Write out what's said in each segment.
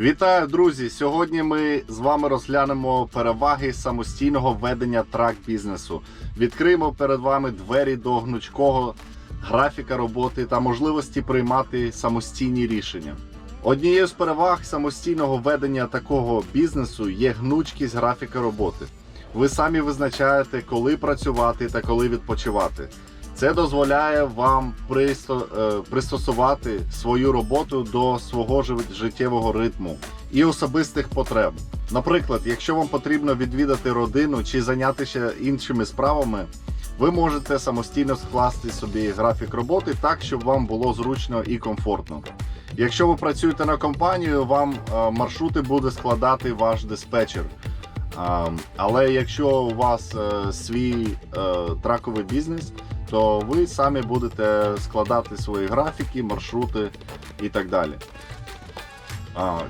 Вітаю, друзі! Сьогодні ми з вами розглянемо переваги самостійного ведення трак бізнесу. Відкриємо перед вами двері до гнучкого графіка роботи та можливості приймати самостійні рішення. Однією з переваг самостійного ведення такого бізнесу є гнучкість графіка роботи. Ви самі визначаєте, коли працювати та коли відпочивати. Це дозволяє вам е, пристосувати свою роботу до свого життєвого ритму і особистих потреб. Наприклад, якщо вам потрібно відвідати родину чи зайнятися іншими справами, ви можете самостійно скласти собі графік роботи так, щоб вам було зручно і комфортно. Якщо ви працюєте на компанію, вам е, маршрути буде складати ваш диспетчер. Але якщо у вас е, свій траковий бізнес, то ви самі будете складати свої графіки, маршрути і так далі.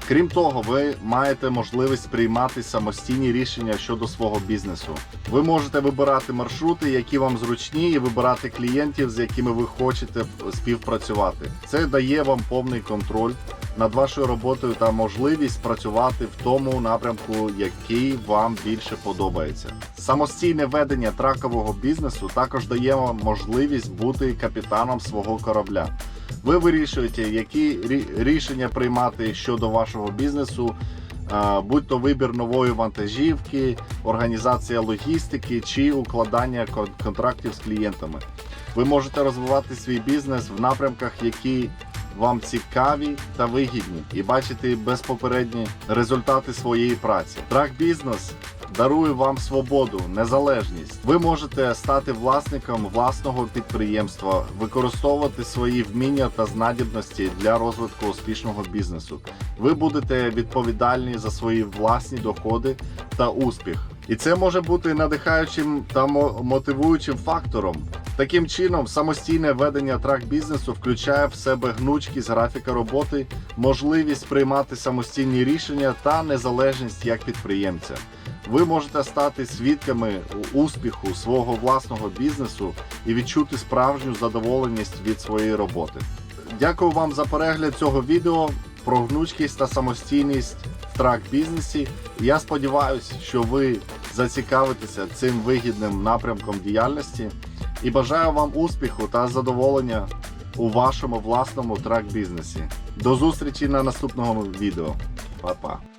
Крім того, ви маєте можливість приймати самостійні рішення щодо свого бізнесу. Ви можете вибирати маршрути, які вам зручні, і вибирати клієнтів, з якими ви хочете співпрацювати. Це дає вам повний контроль над вашою роботою та можливість працювати в тому напрямку, який вам більше подобається. Самостійне ведення тракового бізнесу також дає вам можливість бути капітаном свого корабля. Ви вирішуєте, які рішення приймати щодо вашого бізнесу, будь то вибір нової вантажівки, організація логістики чи укладання контрактів з клієнтами. Ви можете розвивати свій бізнес в напрямках, які вам цікаві та вигідні, і бачити безпопередні результати своєї праці. Трак бізнес дарує вам свободу, незалежність. Ви можете стати власником власного підприємства, використовувати свої вміння та знадібності для розвитку успішного бізнесу. Ви будете відповідальні за свої власні доходи та успіх. І це може бути надихаючим та мотивуючим фактором. Таким чином, самостійне ведення трак бізнесу включає в себе гнучкість графіка роботи, можливість приймати самостійні рішення та незалежність як підприємця. Ви можете стати свідками успіху свого власного бізнесу і відчути справжню задоволеність від своєї роботи. Дякую вам за перегляд цього відео про гнучкість та самостійність в трак бізнесі. Я сподіваюся, що ви зацікавитеся цим вигідним напрямком діяльності і бажаю вам успіху та задоволення у вашому власному трак бізнесі. До зустрічі на наступному відео. Па-па!